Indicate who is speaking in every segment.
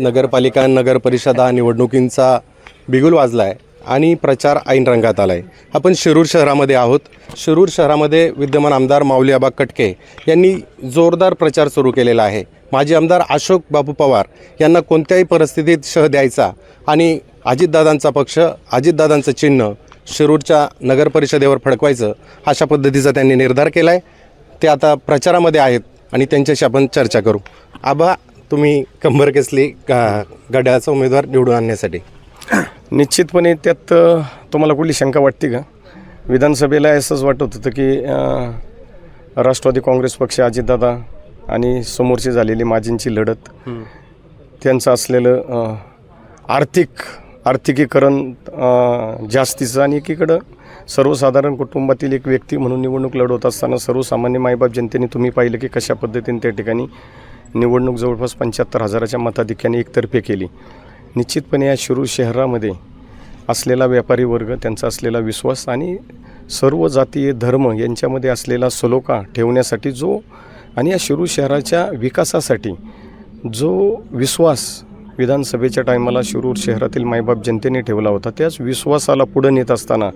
Speaker 1: नगरपालिका नगरपरिषदा निवडणुकींचा बिगुल वाजला आहे आणि प्रचार ऐन रंगात आला आहे आपण शिरूर शहरामध्ये आहोत. शिरूर शहरामध्ये विद्यमान आमदार माऊली आबा कटके यांनी जोरदार प्रचार सुरू केलेला आहे. माजी आमदार अशोक बाबू पवार यांना कोणत्याही परिस्थितीत शह द्यायचा आणि अजितदादांचा पक्ष अजितदादांचं चिन्ह शिरूरच्या नगरपरिषदेवर फडकवायचं अशा पद्धतीचा त्यांनी निर्धार केला आहे ते आता प्रचारामध्ये आहेत आणि त्यांच्याशी आपण चर्चा करू. आबा तुम्ही कंबर केसली गड्याचा उमेदवार निवडून आणण्यासाठी?
Speaker 2: निश्चितपणे त्यात तुम्हाला कुठली शंका वाटते का? विधानसभेला असंच वाटत होतं की राष्ट्रवादी काँग्रेस पक्ष अजितदादा आणि समोरची झालेली माजींची लढत त्यांचं असलेलं आर्थिक आर्थिकीकरण जास्तीचं आणि एकीकडं सर्वसाधारण कुटुंबातील एक व्यक्ती म्हणून निवडणूक लढवत असताना सर्वसामान्य मायबाप जनतेने तुम्ही पाहिलं की कशा पद्धतीने त्या ठिकाणी निवडणूक जवळपास पंच्याहत्तर हजाराच्या मताधिक्याने एकतर्फे केली. निश्चितपणे या शिरूर शहरामध्ये असलेला व्यापारी वर्ग त्यांचा असलेला विश्वास आणि सर्व जातीय धर्म यांच्यामध्ये असलेला सलोखा ठेवण्यासाठी जो आणि या शिरूर शहराच्या विकासासाठी जो विश्वास विधानसभेच्या टायमाला शिरूर शहरातील मायबाप जनतेने ठेवला होता त्याच विश्वासाला पुढं नेत असताना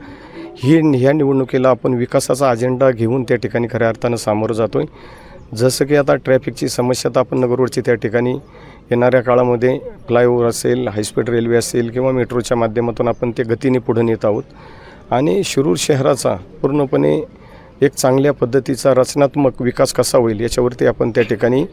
Speaker 2: ही ह्या निवडणुकीला आपण विकासाचा अजेंडा घेऊन त्या ठिकाणी खऱ्या अर्थानं सामोरं जातो आहे जसं की आता ट्रॅफिकची समस्या तर आपण नगरवरची त्या ठिकाणी येणाऱ्या काळामध्ये फ्लायओव्हर असेल हायस्पीड रेल्वे असेल किंवा मेट्रोच्या माध्यमातून आपण ते गतीने पुढे नेत आहोत. आणि शिरूर शहराचा पूर्णपणे एक चांगल्या पद्धतीचा रचनात्मक विकास कसा होईल याच्यावरती आपण त्या ठिकाणी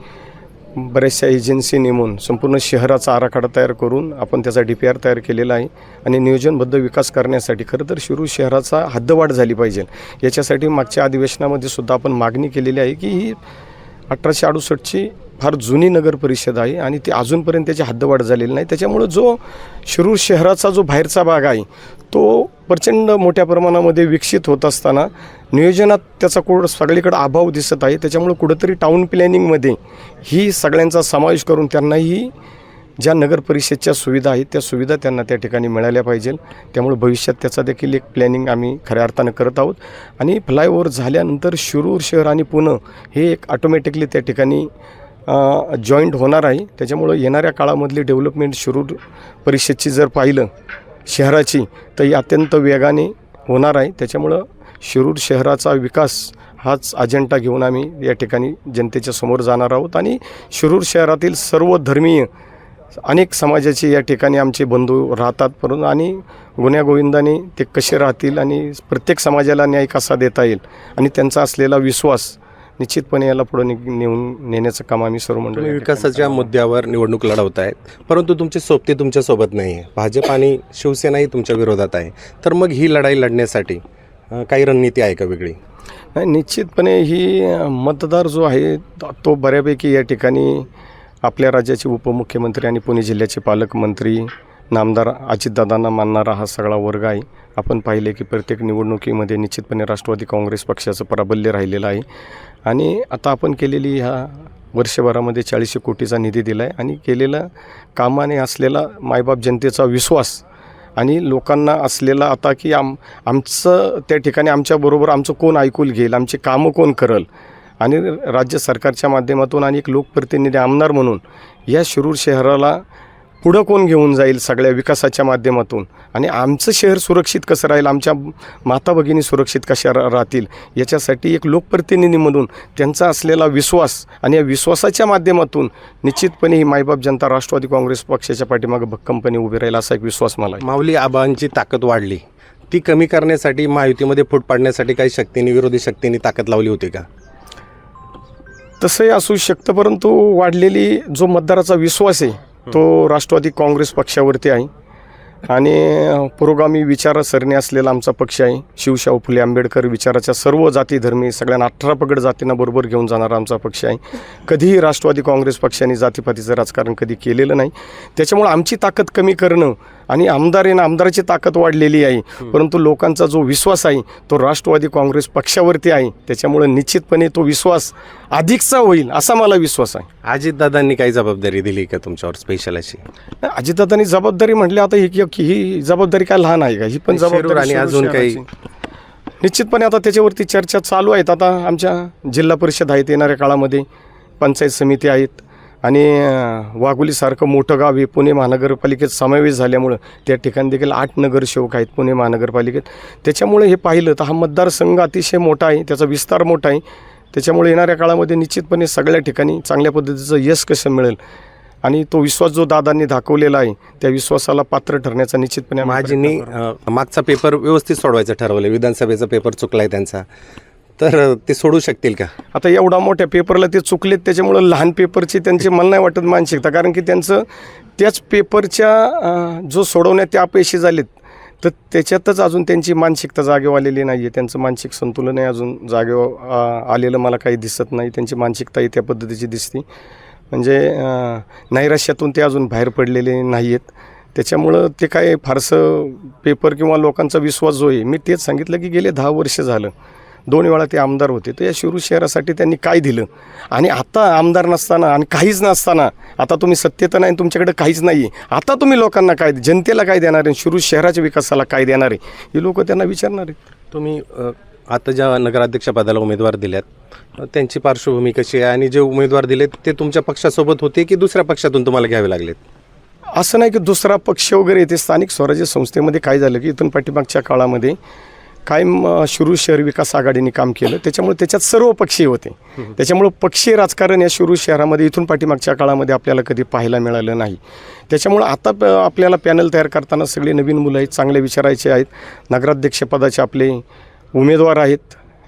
Speaker 2: बऱ्याचशा एजन्सी नेमून संपूर्ण शहराचा आराखडा तयार करून आपण त्याचा डी पी आर तयार केलेला आहे. आणि नियोजनबद्ध विकास करण्यासाठी खरं तर शिरूर शहराचा हद्दवाढ झाली पाहिजे. याच्यासाठी मागच्या अधिवेशनामध्ये सुद्धा आपण मागणी केलेली आहे की ही अठराशे अडुसष्टची फार जुनी नगर परिषद आहे आणि ती अजूनपर्यंत त्याची हद्दवाढ झालेली नाही. त्याच्यामुळं जो शिरूर शहराचा जो बाहेरचा भाग आहे तो प्रचंड मोठ्या प्रमाणामध्ये विकसित होत असताना नियोजनात त्याचा कुठं सगळीकडे अभाव दिसत आहे. त्याच्यामुळं कुठंतरी टाऊन प्लॅनिंगमध्ये ही सगळ्यांचा समावेश करून त्यांनाही ज्या नगर परिषदच्या सुविधा आहेत त्या सुविधा त्यांना त्या ठिकाणी मिळाल्या पाहिजे त्यामुळे भविष्यात त्याचा देखील एक प्लॅनिंग आम्ही खऱ्या अर्थानं करत आहोत. आणि फ्लायओव्हर झाल्यानंतर शिरूर शहर आणि पुणे हे एक ऑटोमॅटिकली त्या ठिकाणी जॉईंट होणार आहे. त्याच्यामुळं येणाऱ्या काळामधली डेव्हलपमेंट शिरूर परिषदची जर पाहिलं शहराची तर ही अत्यंत वेगाने होणार आहे. त्याच्यामुळं शिरूर शहराचा विकास हाच अजेंडा घेऊन आम्ही या ठिकाणी जनतेच्या समोर जाणार आहोत. आणि शिरूर शहरातील सर्व धर्मीय अनेक समाजाचे या ठिकाणी आमचे बंधू राहतात परंतु आणि गुण्यागोविंदाने ते कसे राहतील आणि प्रत्येक समाजाला न्याय कसा देता येईल आणि त्यांचा असलेला विश्वास निश्चितपणे याला पुढे नि नेऊन नेण्याचं काम आम्ही सर्व मंडळी
Speaker 1: विकासाच्या मुद्द्यावर निवडणूक लढवत आहेत. परंतु तुमचे सोबती तुमच्यासोबत नाही आहे. भाजप आणि शिवसेनाही तुमच्या विरोधात आहे. तर मग ही लढाई लढण्यासाठी काही रणनीती आहे का वेगळी?
Speaker 2: नाही निश्चितपणे ही मतदार जो आहे तो बऱ्यापैकी या ठिकाणी आपल्या राज्याचे उपमुख्यमंत्री आणि पुणे जिल्ह्याचे पालकमंत्री नामदार अजितदादांना मानणारा हा सगळा वर्ग आहे. आपण पाहिले की प्रत्येक निवडणुकीमध्ये निश्चितपणे राष्ट्रवादी काँग्रेस पक्षाचं प्राबल्य राहिलेलं आहे. आणि आता आपण केलेली ह्या वर्षभरामध्ये चाळीसशे कोटीचा निधी दिला आहे आणि केलेला कामाने असलेला मायबाप जनतेचा विश्वास आणि लोकांना असलेला आता की आम आमचं त्या ठिकाणी आमच्याबरोबर आमचं कोण ऐकून घेईल आमची कामं कोण करल? आणि राज्य सरकारच्या माध्यमातून आणि एक लोकप्रतिनिधी आमदार म्हणून या शिरूर शहराला पुढं कोण घेऊन जाईल सगळ्या विकासाच्या माध्यमातून? आणि आमचं शहर सुरक्षित कसं राहील? आमच्या माता भगिनी सुरक्षित कशा राहतील? याच्यासाठी एक लोकप्रतिनिधीमधून त्यांचा असलेला विश्वास आणि या विश्वासाच्या माध्यमातून निश्चितपणे ही मायबाप जनता राष्ट्रवादी काँग्रेस पक्षाच्या पाठीमागे भक्कमपणे उभी राहील असा एक विश्वास मला
Speaker 1: माऊली आबांची ताकद वाढली. ती कमी करण्यासाठी महायुतीमध्ये फूट पाडण्यासाठी काही शक्तींनी विरोधी शक्तींनी ताकद लावली होती का?
Speaker 2: तसंही असू शकतं परंतु वाढलेली जो मतदाराचा विश्वास आहे तो राष्ट्रवादी काँग्रेस पक्षावरती आहे. आणि पुरोगामी विचारसरणी असलेला आमचा पक्ष आहे. शिवशाहू फुले आंबेडकर विचाराच्या सर्व जाती धर्मी सगळ्यांना अठरा पगड जातींना बरोबर घेऊन जाणारा आमचा पक्ष आहे. कधीही राष्ट्रवादी काँग्रेस पक्षाने जातीपातीचं राजकारण कधी केलेलं नाही. त्याच्यामुळं आमची ताकद कमी करणं आणि आमदारीनं आमदाराची ताकद वाढलेली आहे. परंतु लोकांचा जो विश्वास आहे तो राष्ट्रवादी काँग्रेस पक्षावरती आहे. त्याच्यामुळं निश्चितपणे तो विश्वास अधिकचा होईल असा मला विश्वास आहे.
Speaker 1: अजितदादांनी काही जबाबदारी दिली का तुमच्यावर स्पेशल अशी?
Speaker 2: अजितदादांनी जबाबदारी म्हटली आता ही की- ही जबाबदारी काय लहान आहे का? ही पण जबाबदारी
Speaker 1: आणि अजून काही-.
Speaker 2: निश्चितपणे आता त्याच्यावरती चर्चा चालू आहेत. आता आमच्या जिल्हा परिषद आहेत येणाऱ्या काळामध्ये पंचायत समिती आहेत आणि वाघोलीसारखं मोठं गाव हे पुणे महानगरपालिकेत समावेश झाल्यामुळं त्या ठिकाणी देखील आठ नगरसेवक आहेत पुणे महानगरपालिकेत. त्याच्यामुळे हे पाहिलं तर हा मतदारसंघ अतिशय मोठा आहे त्याचा विस्तार मोठा आहे. त्याच्यामुळे येणाऱ्या काळामध्ये निश्चितपणे सगळ्या ठिकाणी चांगल्या पद्धतीचं यश कसं मिळेल? आणि तो विश्वास जो दादांनी दाखवलेला आहे त्या विश्वासाला पात्र ठरण्याचा निश्चितपणे.
Speaker 1: अ, मागचा पेपर व्यवस्थित सोडवायचं ठरवलं विधानसभेचा पेपर चुकलाय त्यांचा. तर ते सोडू शकतील का?
Speaker 2: आता एवढा मोठ्या पेपरला ते चुकलेत त्याच्यामुळं लहान पेपरची त्यांची मला नाही वाटत मानसिकता. कारण की त्यांचं त्याच पेपरच्या जो सोडवण्यात ते अपयशी झालेत तर त्याच्यातच अजून त्यांची मानसिकता जागेवर आलेली नाही आहे त्यांचं मानसिक संतुलनही अजून जागेवर आलेलं मला काही दिसत नाही. त्यांची मानसिकताही त्या पद्धतीची दिसते. म्हणजे नैराश्यातून ते अजून बाहेर पडलेले नाही आहेत त्याच्यामुळं ते काय फारसं पेपर किंवा लोकांचा विश्वास जो आहे मी तेच सांगितलं की गेले दहा वर्ष झालं. दोन वेळा ते आमदार होते. तर या शिरूर शहरासाठी त्यांनी काय दिलं? आणि आता आमदार नसताना आणि काहीच नसताना आता तुम्ही सत्तेत नाही तुमच्याकडे काहीच नाही आहे आता तुम्ही लोकांना काय जनतेला काय देणार आहे? शिरूर शहराच्या विकासाला काय देणार आहे? हे लोक त्यांना विचारणार आहेत.
Speaker 1: तुम्ही आता ज्या नगराध्यक्षपदाला उमेदवार दिल्यात त्यांची पार्श्वभूमी कशी आहे? आणि जे उमेदवार दिलेत ते तुमच्या पक्षासोबत होते की दुसऱ्या पक्षातून तुम्हाला घ्यावे लागलेत?
Speaker 2: असं नाही की दुसरा पक्ष वगैरे येते. स्थानिक स्वराज्य संस्थेमध्ये काय झालं की इथून पाठीमागच्या काळामध्ये कायम अ, शिरूर शहर विकास आघाडीने काम केलं. त्याच्यामुळे त्याच्यात सर्व पक्षीय होते. त्याच्यामुळं पक्षीय राजकारण या शिरूर शहरामध्ये इथून पाठीमागच्या काळामध्ये आपल्याला कधी पाहायला मिळालं नाही. त्याच्यामुळं आता प- आपल्याला पॅनल तयार करताना सगळे नवीन मुलं आहेत चांगले विचारायचे आहेत. नगराध्यक्षपदाचे आपले उमेदवार आहेत.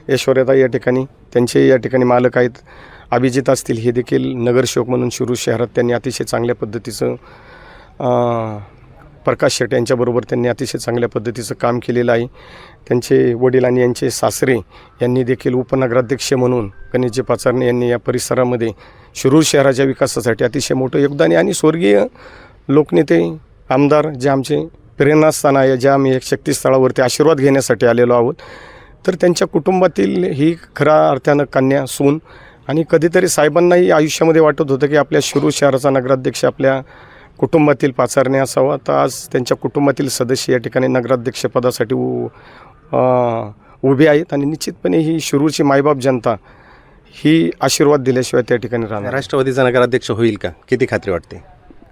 Speaker 2: ऐश्वर्याताई या ठिकाणी त्यांचे या ठिकाणी मालक आहेत. अभिजित असतील हे देखील नगरसेवक म्हणून शिरूर शहरात त्यांनी अतिशय चांगल्या पद्धतीचं अं, प्रकाश शेट यांच्याबरोबर त्यांनी अतिशय चांगल्या पद्धतीचं काम केलेलं आहे. त्यांचे वडील आणि यांचे सासरे यांनी देखील उपनगराध्यक्ष म्हणून गणेशजी पाचारणे यांनी या परिसरामध्ये शिरूर शहराच्या विकासासाठी अतिशय मोठं योगदान आहे. आणि स्वर्गीय लोकनेते आमदार जे आमचे प्रेरणास्थान आहे जे आम्ही एक शक्तीस्थळावरती आशीर्वाद घेण्यासाठी आलेलो आहोत. तर त्यांच्या कुटुंबातील ही खऱ्या अर्थानं कन्या सून आणि कधीतरी साहेबांनाही आयुष्यामध्ये वाटत होतं की आपल्या शिरूर शहराचा नगराध्यक्ष आपल्या कुटुंबातील पाचारणे असावा. तर आज त्यांच्या कुटुंबातील सदस्य या ठिकाणी नगराध्यक्षपदासाठी उ उभे आहेत आणि निश्चितपणे ही शिरूरची मायबाप जनता ही आशीर्वाद दिल्याशिवाय त्या ठिकाणी राहणार.
Speaker 1: राष्ट्रवादीचा नगराध्यक्ष होईल का? किती खात्री वाटते?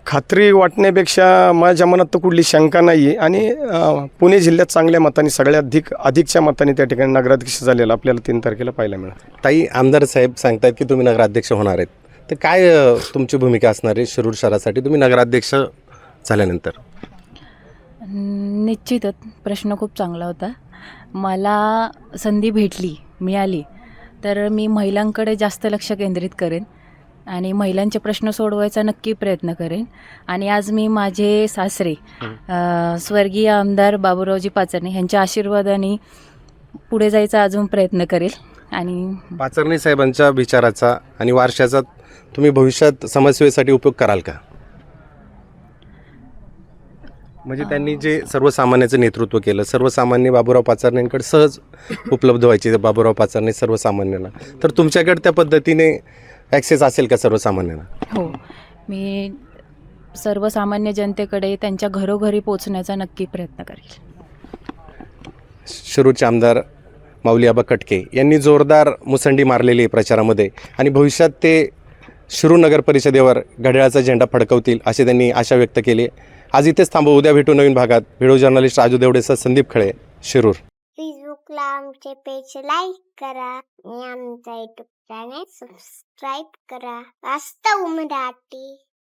Speaker 2: खात्री वाटण्यापेक्षा माझ्या मनात तर कुठली शंका नाही आहे आणि पुणे जिल्ह्यात चांगल्या मताने सगळ्यात अधिक अधिकच्या मताने त्या ठिकाणी नगराध्यक्ष झालेला आपल्याला तीन तारखेला पाहायला मिळालं.
Speaker 1: ताई आमदार साहेब सांगतायत की तुम्ही नगराध्यक्ष होणार आहेत. तर काय अ, तुमची भूमिका असणार आहे शिरूर शहरासाठी? तुम्ही नगराध्यक्ष झाल्यानंतर.
Speaker 3: निश्चितच. प्रश्न खूप चांगला होता. मला संधी भेटली मिळाली. तर मी महिलांकडे जास्त लक्ष केंद्रित करेन आणि महिलांचे प्रश्न सोडवायचा नक्की प्रयत्न करेन. आणि आज मी माझे सासरे अ, स्वर्गीय आमदार बाबूरावजी पाचरणे यांच्या आशीर्वादाने पुढे जायचा अजून प्रयत्न करेल. आणि
Speaker 1: पाचरणे साहेबांच्या विचाराचा आणि वारशाचा तुम्ही भविष्यात समाजसेवेसाठी उपयोग कराल का? म्हणजे त्यांनी जे सर्वसामान्याचं नेतृत्व केलं सर्वसामान्य बाबूराव पाचरणेंकडे सहज उपलब्ध व्हायचे बाबूराव पाचरणे सर्वसामान्यांना. तर तुमच्याकडे त्या पद्धतीने ॲक्सेस असेल का सर्वसामान्यांना?
Speaker 3: हो. मी सर्वसामान्य जनतेकडे त्यांच्या घरोघरी पोचण्याचा नक्की प्रयत्न करेल.
Speaker 1: शिरूरचे आमदार माऊली आबा कटके यांनी जोरदार मुसंडी मारलेली आहे प्रचारामध्ये आणि भविष्यात ते शिरू नगर परिषदेवर घड्याळाचा झेंडा फडकवतील अशी त्यांनी आशा व्यक्त केली. आज इथेच थांबू. उद्या भेटू नवीन भागात. व्हिडिओ जर्नलिस्ट राजू देवडेसह संदीप खळे शिरूर.
Speaker 4: फेसबुकला आमचे पेज लाईक करा आणि आमचा युट्यूब चॅनेल सबस्क्राईब करा. वास्तव मराठी.